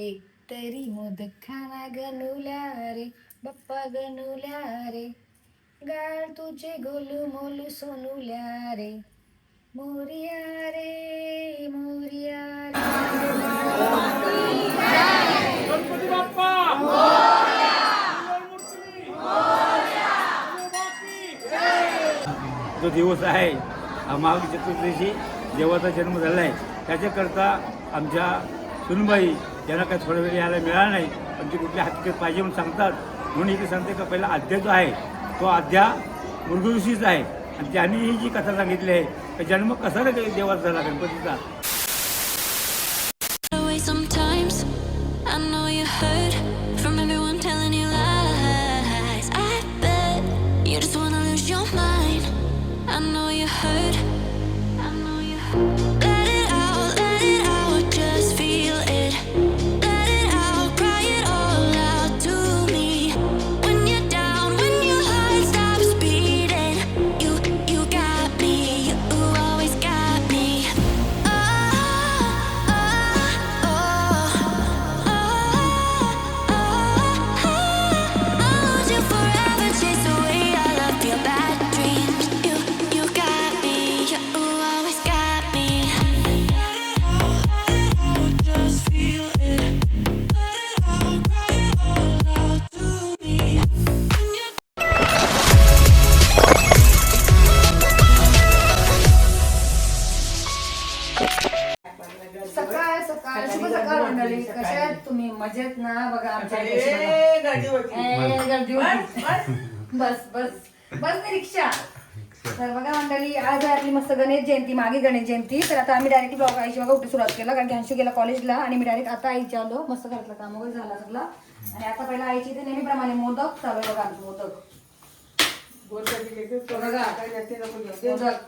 एक तरी मोदक खाना गणुल्या रे बाप्पा गणुल्या रे गाळ तुझे गोलू मोलू सोनुल्या रे मोरिया रे मोरिया रे बाप्पा! जो दिवस आहे हा माघ चतुर्दशी देवाचा जन्म झाला आहे त्याच्याकरता आमच्या सुनबाई यांना काही थोडा वेळ यायला मिळाला नाही पण ते कुठल्या हकीकत पाहिजे म्हणून सांगतात. म्हणून इथे सांगते का पहिला अध्या जो आहे तो अध्या मृगऋषीच आहे. आणि त्यांनी ही जी कथा सांगितली आहे जन्म कसा देवाचा झाला गणपतीचा? गणेश जयंती मागे गणेश जयंती. तर आता आम्ही डायरेक्ट ब्लॉग आईची बघा उठी सुरुवात केला कारण की अंशू गेला कॉलेजला आणि मी डायरेक्ट आता आईची आलो. मस्त घरातलं काम वगैरे झाला सगळं. आणि आता पहिला आईची ते नेहमीप्रमाणे मोदक चालू आहे बघा आमचं मोदक. मोदक.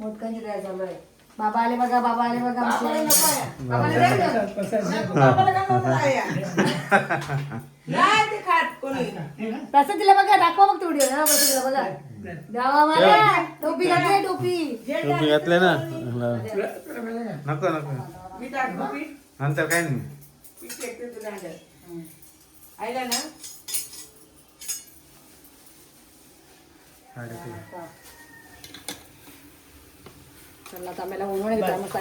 मोदकांची तयार चालू आहे. बाबा आले बघा बाबा आले बघा आमचे. नको तसं तिला बघा दाखवा बघा तिला बघा. मला टोपी घातली टोपी. टोपी घातले ना? नको नको. नंतर काय नाही. ना? चला आता आम्हाला मस्त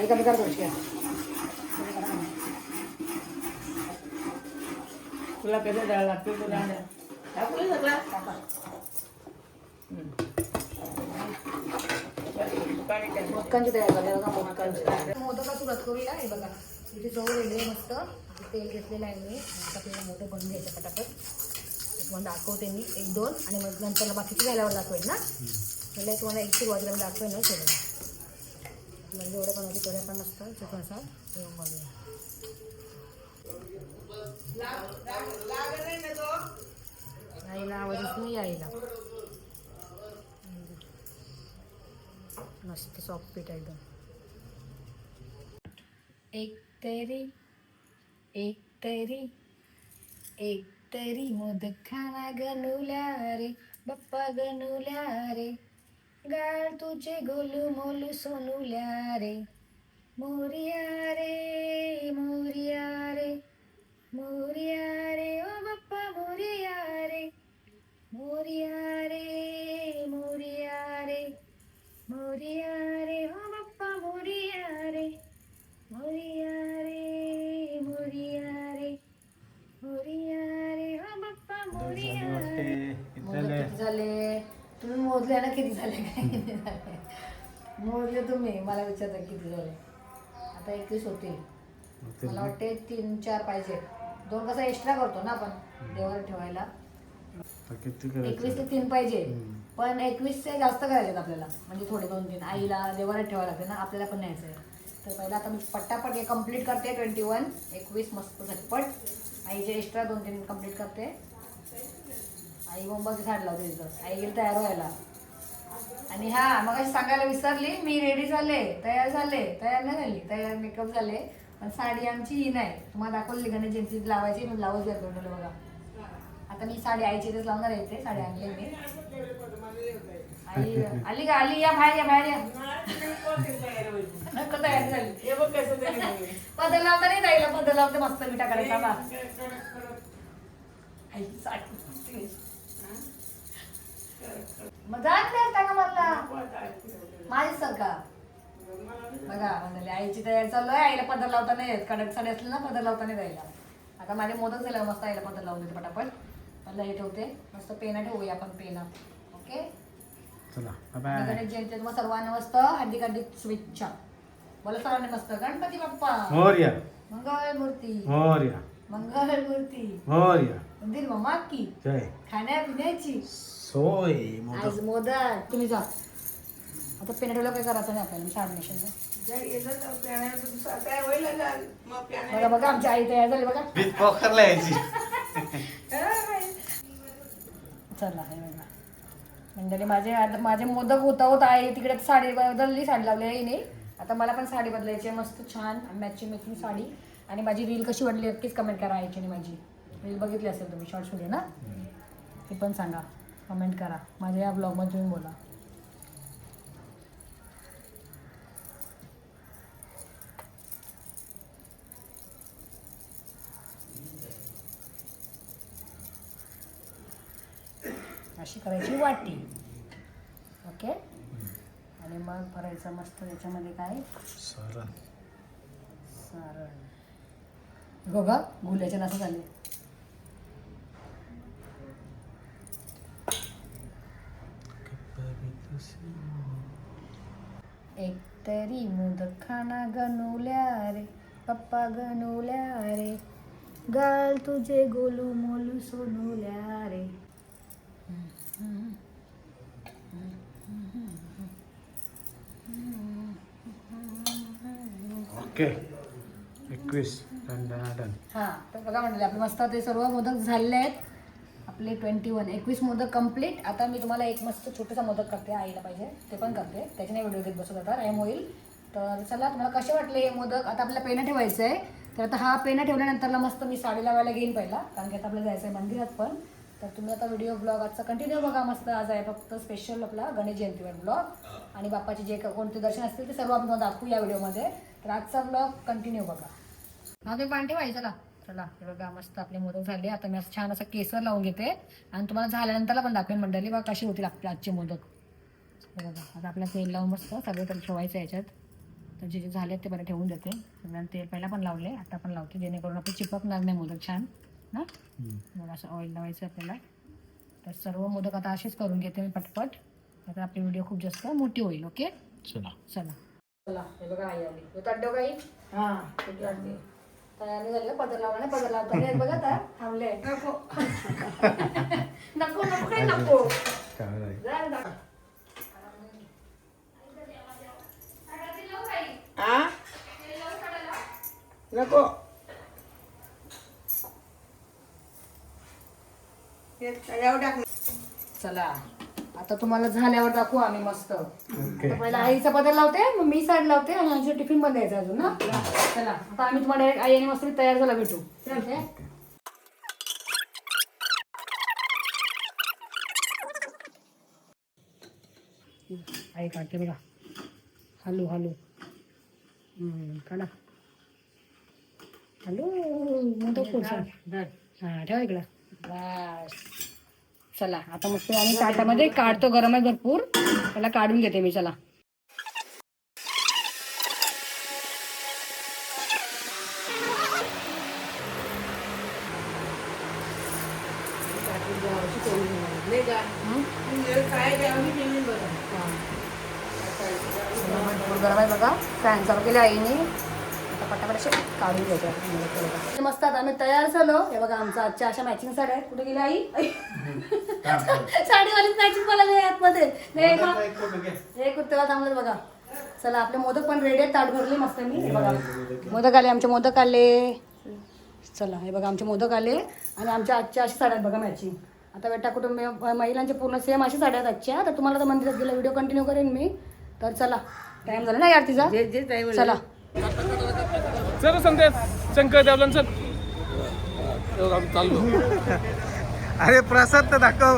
तुला कसं द्यावं लागतं तुला? अंड्यात. टाकू सगळं? मोदकांची तयार मोदका सुरुवात करूया. हे बघा इथे जवळ रेल्वे मस्त. तेल घेतलेलं आहे मी. आपल्याला मोदक बनवून घ्यायचं पटापट. एक तुम्हाला दाखवते मी. एक दोन. आणि मग नंतर बाकीची झाल्यावर दाखवेल ना. म्हणजे तुम्हाला एक सुरुवातीला मी दाखवेल ना सगळं म्हणजे जेवढे पण होते तेवढे पण मस्त. चिकन असा. बघूया. आईला आवाजच नाही आईला. मस्त सॉफ्ट पीठ आहे एकदम. एक तरी एक तरी एक तरी मोदक खाना गणुल्या रे बाप्पा गणुल्या रे. गाळ तुझे गोलू मोलू सोनुल्या रे. मोरिया रे मोरिया रे. मोरिया रे ओ बाप्पा मोरिया रे मोरिया रे मोरिया रे मोरिया रे हो बाप्पा मोरिया रे मोरिया रे मोरिया रे मोरिया रे हो बाप्पा मोरिया रे किती झाले. तुम्ही मोजले ना किती झाले काय किती झाले. मोजले तुम्ही मला विचारता किती झाले. आता एकवीस होतील. मला वाटते तीन चार पाहिजे. दोन कसं एक्स्ट्रा करतो ना आपण देवाला ठेवायला. किती एकवीस ते तीन पाहिजे. पण एकवीसचे जास्त करायचे आपल्याला म्हणजे थोडे दोन तीन. आईला देवाला ठेवायला लागते ना आपल्याला पण न्यायचं आहे. तर पहिला आता मी पट्टापट हे कंप्लीट करते ट्वेंटी वन एकवीस मस्त झटपट. आईचे एक्स्ट्रा दोन तीन कंप्लीट करते. आई मुंबईची साड लावते तिथं. आई गेली तयार व्हायला. आणि हा मग सांगायला विसरली मी रेडी झाले तयार झाले तयार नाही झाली तयार मेकअप झाले. पण साडी आमची ही नाही. तुम्हाला दाखवली गणेश जयंती लावायची मी ब्लाऊज घ्या बघा. आता मी साडी आईची इथेच लावणार आहे इथे साडी आणली मी. आई आली का? आली या बाहेर या बाहेर या. नको तयारी झाली. पदर लावता नाही जायला पदर लावते मस्त मिठा करायचा बा आई, साडी. मग जात नाही का मला? माझी सरका बघा म्हणाले आईची तयारी चालू आहे आईला पदर लावता नाही येत. कडक साडी असली ना पदर लावता नाही जायला. आता माझे मोदक झाले मस्त आईला पदर लावून देते पटापट. मला हे ठेवते. मस्त पेना ठेवूया आपण पेना. ओके? चला बाय बाय गणेश जयंती तुम्हाला सर्वांना मस्त हार्दिक हार्दिक शुभेच्छा. बोला सर्वांनी मस्त. गणपती बाप्पा. मोर्या. मंगळ मूर्ती मोर्या. मंगळ मूर्ती मोर्या. मंदिर मम्मा की. जय. खाण्या पिण्याची सोय आज मोदक. तुम्ही जा. आता पेन ठेवलं काय करायचं नाही आपल्याला तर प्याण्या- बघा बघा आमची आई तयार झाली बघा. बीज पोखरला यायची. चला हे बघा. मंडळी माझे आता माझे मोदक होता होता आई तिकडे साडी बदलली साडी लावली आईने आता मला पण साडी बदलायची आहे मस्त छान मॅचिंग मॅचिंग साडी. आणि माझी रील कशी वाटली नक्कीच कमेंट करा आईची आणि माझी. रील बघितली असेल तुम्ही शॉर्ट्स व्हिडिओ ना? ते पण सांगा. कमेंट करा. माझ्या या ब्लॉगमध्ये तुम्ही बोला. अशी करायची वाटी. ओके? आणि मग भरायचं मस्त त्याच्यामध्ये काय? सरण. सारण. बघा गुल्याच्या नासा झाले एक तरी मोदक खाना गणुल्या रे पप्पा गणुल्या रे. गाल तुझे गोलू मोलू सोनुल्या रे. ओके. एकवीस डन हां तर बघा म्हणले आपले मस्त ते सर्व मोदक झालेले आहेत. आपले ट्वेंटी वन एकवीस मोदक कंप्लीट आता मी तुम्हाला एक मस्त छोटासा मोदक करते आईला पाहिजे. ते पण करते. त्याच्याने व्हिडिओ घेत बसत आता. रॅम होईल. तर चला तुम्हाला कसे वाटले हे मोदक? आता आपल्याला पेनं ठेवायचं आहे तर आता हा पेनं ठेवल्यानंतरला मस्त मी साडी लावायला घेईन पहिला. कारण की आता आपल्याला जायचं आहे मंदिरात पण. तर तुम्ही आता व्हिडिओ ब्लॉग आजचा कंटिन्यू बघा. मस्त आज आहे फक्त स्पेशल आपला गणेश जयंतीवर ब्लॉग आणि बाप्पाचे जे का- कोणते दर्शन असतील ते सर्व आपण दाखवू या व्हिडिओमध्ये तर आजचा ब्लॉग कंटिन्यू बघा. हा ते पाणी ठेवायचं चला. चला हे बघा मस्त आपले मोदक झाले. आता मी असं छान असं केसर लावून घेते. आणि तुम्हाला झाल्यानंतरला पण दाखवेन मंडळी बघा कशी होतील आपले आजचे मोदक हे बघा आता आपला तेल लावून मस्त सगळं तर ठेवायचं याच्यात. तर जे जे झाले ते बरं ठेवून देते. तेल पहिला पण लावले आता पण लावते. जेणेकरून आपले चिपकणार नाही मोदक छान. ना? मग असं ऑइल लावायचं आपल्याला. तर सर्व मोदक आता असेच करून घेते मी पटपट. आता आपली व्हिडिओ खूप जास्त मोठी होईल ओके चला. चला. चला हे बघा आई आली. तू ताड्यो काही हा किती वाजले? तयारी झाली पदर लावला नाही पदर लावता. नाही बघा आता थांबले. नको. नको नको नको हे तळ्यावर टाक चला. आता तुम्हाला झाल्यावर दाखवू आम्ही मस्त. ओके. पहिला आईचा पदर लावते मग मी साडी लावते आणि आमच्या टिफिनमध्ये यायचं अजून ना चला. आता आम्ही तुम्हाला direct आई आणि मस्त तयार झाला भेटू? आई काढते बघा. Hello hello. हम्म, काढा. हॅलो मोठं पुढचा हा ठेवा इकडं. बस. चला आता मस्त आम्ही ताटामध्ये काढतो गरम आहे भरपूर. त्याला काढून घेते मी चला. काय गरम आहे बघा. फॅन चालू केले आईने. पटापट असे काढून घ्यायचे मस्त आता आम्ही तयार झालो. हे बघा आमच्या आजच्या अशा मॅचिंग साड्या आहेत. कुठे गेल्या आई? साडीवालीच मॅचिंग मला नाही आतमध्ये. हे कुर्तेवा थांबलं बघा. चला आपले मोदक पण रेडी आहेत. ताट भरले मस्त मी. हे बघा. मोदक आले आमचे मोदक आले. चला हे बघा आमचे मोदक आले. आणि आमच्या आजच्या अशा साड्या आहेत बघा मॅचिंग आता बेटा कुटुंब महिलांचे पूर्ण सेम अशा साड्या आहेत आजच्या. तर तुम्हाला तर मंदिरात गेला व्हिडिओ कंटिन्यू करेन मी. तर चला टाइम झाला ना यार तिचा? टाईम चला. सर संदेश शंकर देवलन सर चाललो अरे प्रसाद तर दाखव.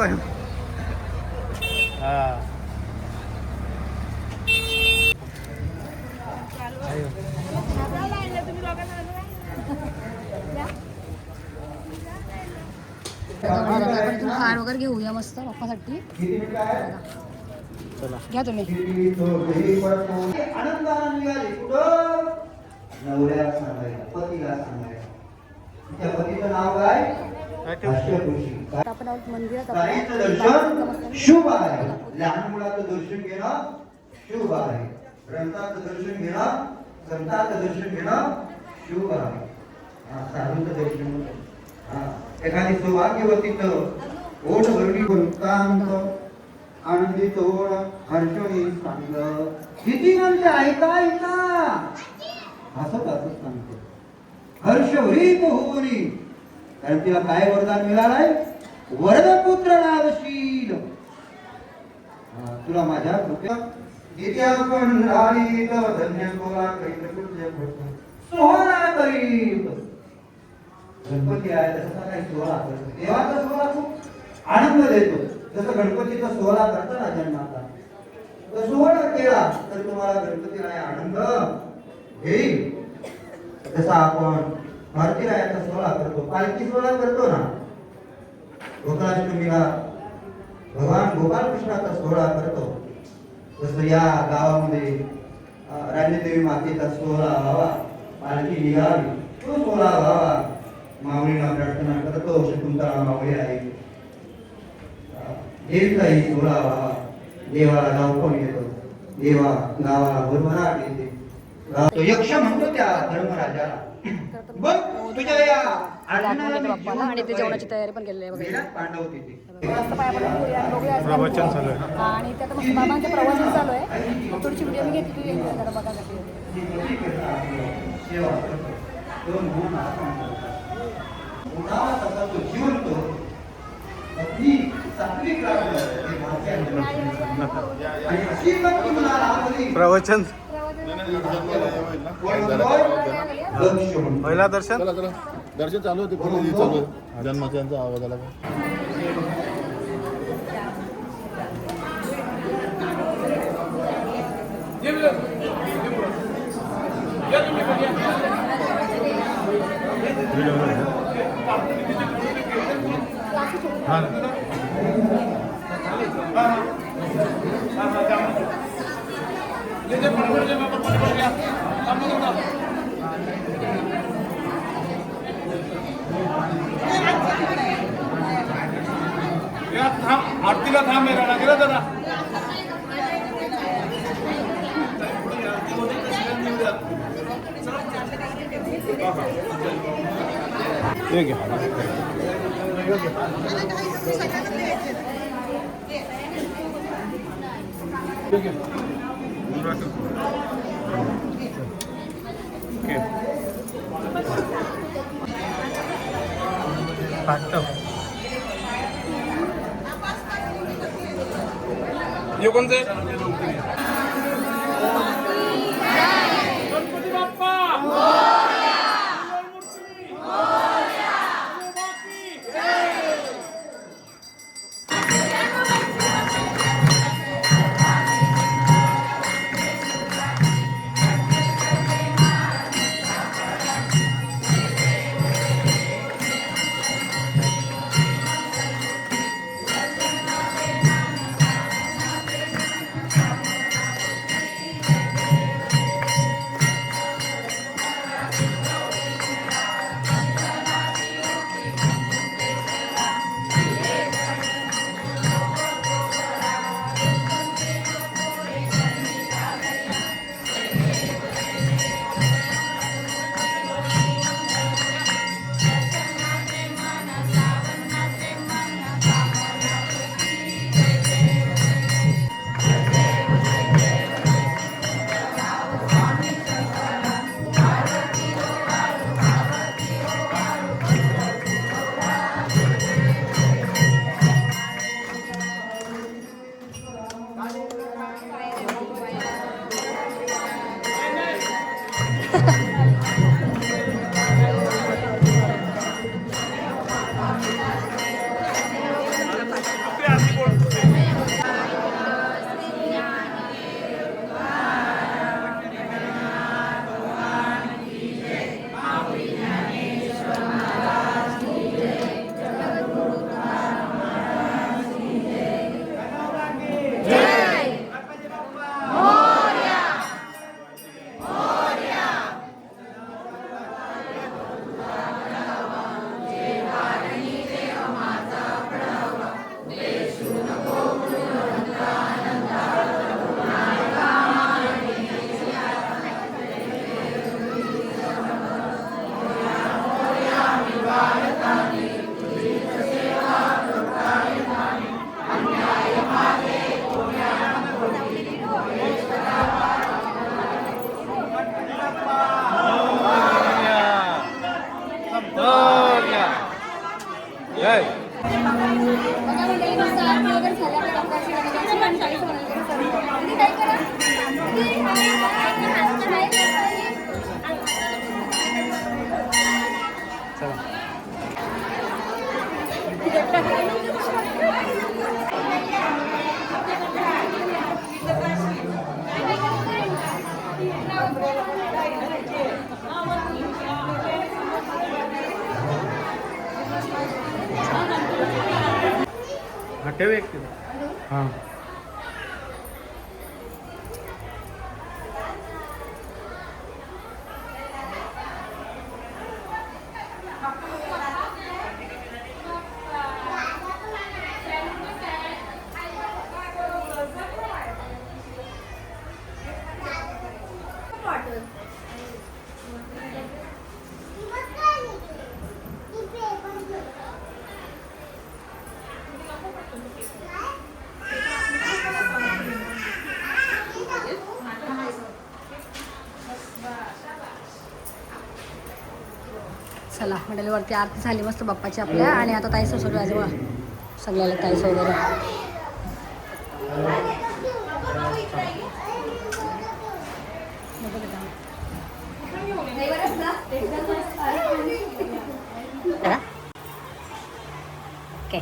कार वगैरे घेऊया मस्त पप्पासाठी. घ्या तुम्ही. नवऱ्याला सांगायला पतीला सांगायला त्या पतीचं नाव काय? अष्टपुरुषी आपण आहोत मंदिरात. ताईचं दर्शन शुभ आहे. लहान मुलाचं दर्शन घेणं शुभ आहे. ग्रंथाचं दर्शन घेणं संतांचं दर्शन घेणं शुभ आहे. साधूचं दर्शन एखादी सौभाग्यवतीचं ओढ भरणी कांत आनंदी तोड हर्षणी सांग. किती म्हणजे ऐका ऐका. हसत हसत सांगते. हर्ष होईत होऊनी कारण तिला काय वरदान मिळालंय वरदपुत्र नावशील हा, तुला माझ्या कृपया जिथे आपण राहित धन्य कोला करीत पूज्य सोहळा करीत. गणपती आहे तसा काही सोहळा करतो देवाचा सोहळा खूप आनंद देतो. जसं गणपतीचा सोहळा करतो ना जन्माचा सोहळा केला तर तुम्हाला गणपतीला आनंद. घेईल जसा आपण भारतीय रायाचा सोहळा करतो पालखी सोहळा करतो ना गोकुळाष्टमीला भगवान गोपालकृष्णाचा सोहळा करतो. तसं या गावामध्ये राजदेवी मातेचा सोहळा व्हावा पालखी निघावी तो सोहळा व्हावा. माऊलीला प्रार्थना करतो शकुंतला मावळी आहे देवीचाही सोहळा व्हावा. देवाला गाव कोण येतो? देवा गावाला भरभराट येते. तो यक्ष म्हणतो त्या धर्मराजाला. बघ तुझ्या या आणि ते जेवणाची. तयारी पण केलेली आहे पांडव तिथे मस्त पाया प्रवचन चालू आहे. हा, आणि त्यात मस्त बाबांचं प्रवचन चालू आहे. मग थोडीशी व्हिडिओ मी घेतली जरा हे. प्रवचन कोण म्हणतोय? लक्ष म्हणतो. पहिला दर्शन? चला चला. दर्शन चालू होते. पूर्ण हे चालू आहे. आवाज आला थांब आरतीला थांब राणा गेला जरा. हे घ्या. पाठव ठेव एक हां चला हॉटेलवरती आरती झाली मस्त बाप्पाची आपल्या. आणि आता ताई सगळं आजोबा सगळ्याला ताईस वगैरे. ओके.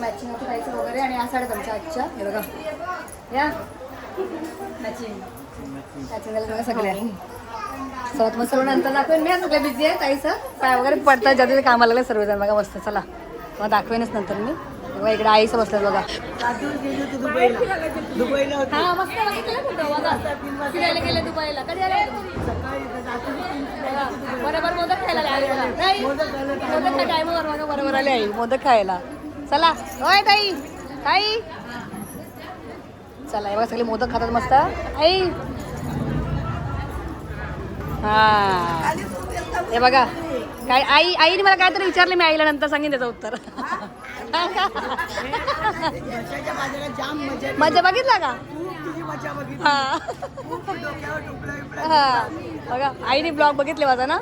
मॅचिंग वगैरे आणि या साड्या तुमच्या आजच्या. हे बघा. या. मॅचिंग. सगळ्या सर्वात मस्त सर्व नंतर दाखवेन मी. सगळं बिझी आहे ताईचं पाय वगैरे पडतात ज्या तिथे कामाला लागले सर्वजण. बघा मस्त चला. मग दाखवेनच नंतर मी. बघा इकडे आईचं बसलं बघा. फिरायला गेले दुबईला. कधी बरोबर मोदक खायला बरोबर आले आई. मोदक खायला. चला. होय ताई. ताई. चला बघा सगळे मोदक खातात मस्त. आई. हा. हे बघा. काय आई आईने मला काहीतरी विचारलं मी आईला नंतर सांगेन त्याचं उत्तर. मजा बघितला का? हा. हा. बघा आईने ब्लॉग बघितले माझा ना?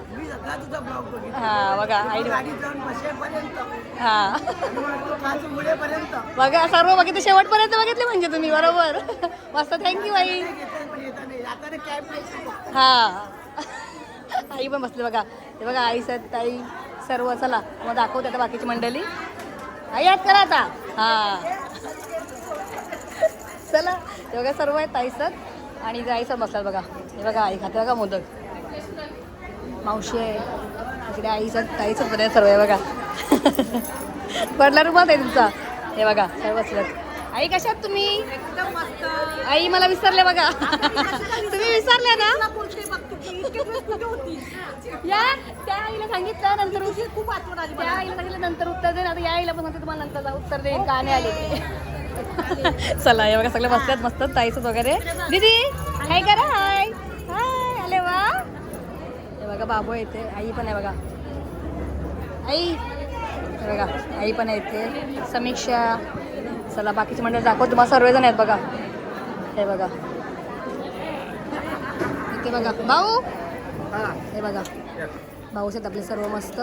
हा बघा आईने हा. बघा सर्व बघितलं शेवटपर्यंत बघितले म्हणजे तुम्ही बरोबर. मस्त थँक्यू आई. हा. ताई पण बसले बघा. हे बघा आई सर ताई सर्व चला. मग दाखवते आता बाकीची मंडळी. आई याद करा आता. हा. चला. हे बघा सर्व आहेत ताई सर आणि इथे आई सर बसलात बघा. हे बघा आई खाते बघा मोदक. मावशी आहे. इकडे आई सर ताई सर बरे सर्व आहे बघा. पडला रुमात आहे तुमचा. हे बघा सर्व बसल्यात. आई कशात तुम्ही? आई मला विसरले बघा. तुम्ही विसरले ना? या त्या आईला सांगितलं नंतर खूप आठवण आली त्या आईला सांगितलं नंतर उत्तर देईन आता या आईला पण म्हणते तुम्हाला नंतर उत्तर देईन का नाही आले चला हे बघा सगळे बसल्यात मस्त ताईचं वगैरे. दीदी हाय करा हाय? हाय आले वा. हे बघा बाबू येते आई पण आहे बघा. आई बघा आई पण आहे इथे. समीक्षा चला बाकीचे मंडळ दाखव. तुम्हाला सर्वजण आहेत बघा. हे बघा. इथे बघा. भाऊ? हे बघा. भाऊ आहेत आपले सर्व मस्त.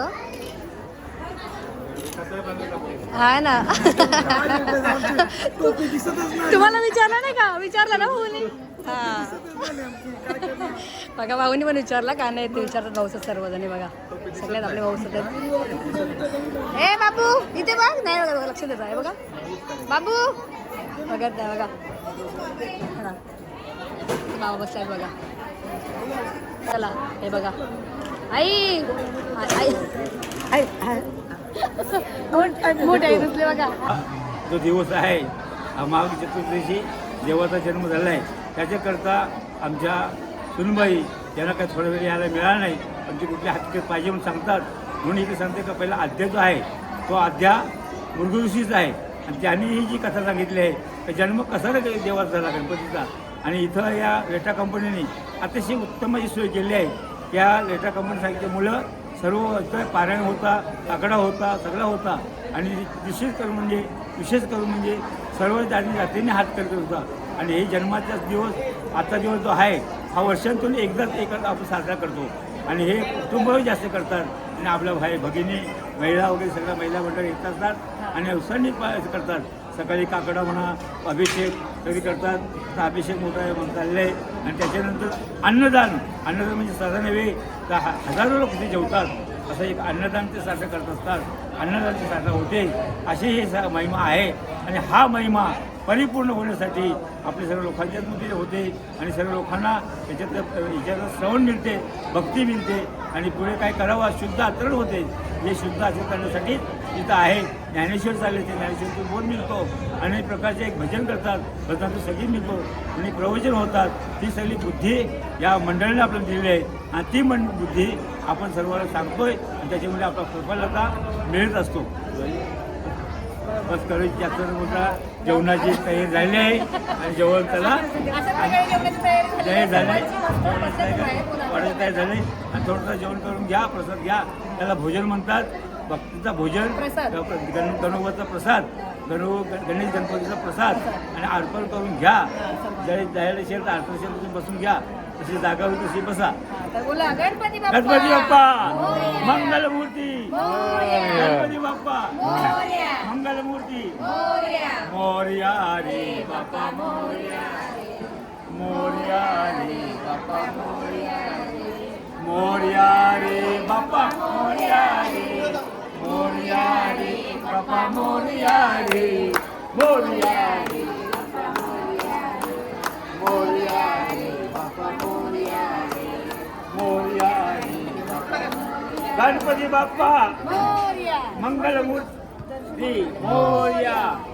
हा ना. तुम्हाला विचारलं नाही का? विचारलं ना भाऊनी? हा. बघा भाऊनी पण विचारला का नाही ते विचारतात भाऊचं सर्वजणी बघा. सगळ्यात आपले भाऊ आहेत ए बाबू इथे बघ. नाही बघा बघा, लक्ष देत आहे बघा. बाबू. बघत नाही बघा. हा. बाबा बसलाय बघा. चला हे बघा. आई आई आई. मोठ आई आहे बघा. तो दिवस आहे हा चतुर्दशी देवाचा जन्म झाला आहे त्याच्याकरता आमच्या सुनबाई यांना काही थोडा वेळ यायला मिळाला नाही. आमची कुठली हक्क पाहिजे म्हणून सांगतात. म्हणून इथे सांगते का पहिला आद्या जो आहे. तो अध्या मृगऋषीच आहे. आणि त्यांनी ही जी कथा सांगितली आहे तर जन्म कसा देवाचा झाला गणपतीचा? आणि इथं या लेटा कंपनीने अतिशय उत्तम अशी सोय केली आहे. या लेटा कंपनी सांगितल्यामुळं सर्व पारायण होता आकडा होता सगळा होता. आणि विशेष करून म्हणजे विशेष करून म्हणजे सर्व जाती जातीने हात करत होता. आणि हे जन्माचा दिवस आजचा दिवस जो आहे हा वर्षांतून एकदाच एक आपण साजरा करतो. आणि हे कुटुंबही जास्त करतात. आणि आपल्या भाई भगिनी महिला वगैरे सगळ्या महिला मंडळ येत असतात. आणि उत्साहाने करतात. सकाळी काकडा म्हणा अभिषेक सगळी करतात. तर अभिषेक मोठा आहे म्हणून चालले. आहे आणि त्याच्यानंतर अन्नदान. अन्नदान म्हणजे साधा नव्हे तर हजारो लोक तिथे जेवतात. असं एक अन्नदान ते साजरा करत असतात. अन्नदान ते साजरा होते. अशी ही स- महिमा आहे. आणि हा महिमा परिपूर्ण होण्यासाठी आपले सर्व लोकांच्याच मुद्दे होते आणि सर्व लोकांना याच्यात याच्यातलं श्रवण मिळते भक्ती मिळते आणि पुढे काय करावं शुद्ध आचरण होते. हे शुद्ध आचरण करण्यासाठी तिथं आहे. ज्ञानेश्वर चालले ते ज्ञानेश्वरचे बोल मिळतो. अनेक प्रकारचे एक भजन करतात. भजनातून सगळी मिळतो. आणि प्रवचन होतात. ती सगळी बुद्धी या मंडळीने आपल्याला दिलेली आहे. आणि ती मन बुद्धी आपण सर्वांना सांगतोय आणि त्याच्यामुळे आपला सफलता मिळत असतो. बस करून जास्त मोठा जेवणाची तयारी झाली आहे. आणि जेवण त्याला प्रकारे जेवणाची तयारी झाली. वाढत तयार झाले. आणि थोडंसं जेवण करून घ्या प्रसाद घ्या. त्याला भोजन म्हणतात. भक्तीचा भोजन. गण गणोबाचा प्रसाद. गणो गणेश गणपतीचा प्रसाद. आणि अर्पण करून घ्या. जरी जायला असेल तर अर्पण बसून घ्या. तशी जागा होती तशी बसा. हा, तर बोला गणपती बाप्पा. गणपती बाप्पा. मोरया. मंगलमूर्ती. मोरया. गणपती बाप्पा. मोरया. मंगलमूर्ती. मोरया. मोर्या रे बाप्पा मोर्या मोर्या रे बाप्पा मोर्या मोर्या रे बाप्पा. मोर्या रे. मोर्या रे बाप्पा. मोर्या रे. मोर्या रे. मोर्या गणपती बाप्पा. मंगलमूर्ती. मोर्या.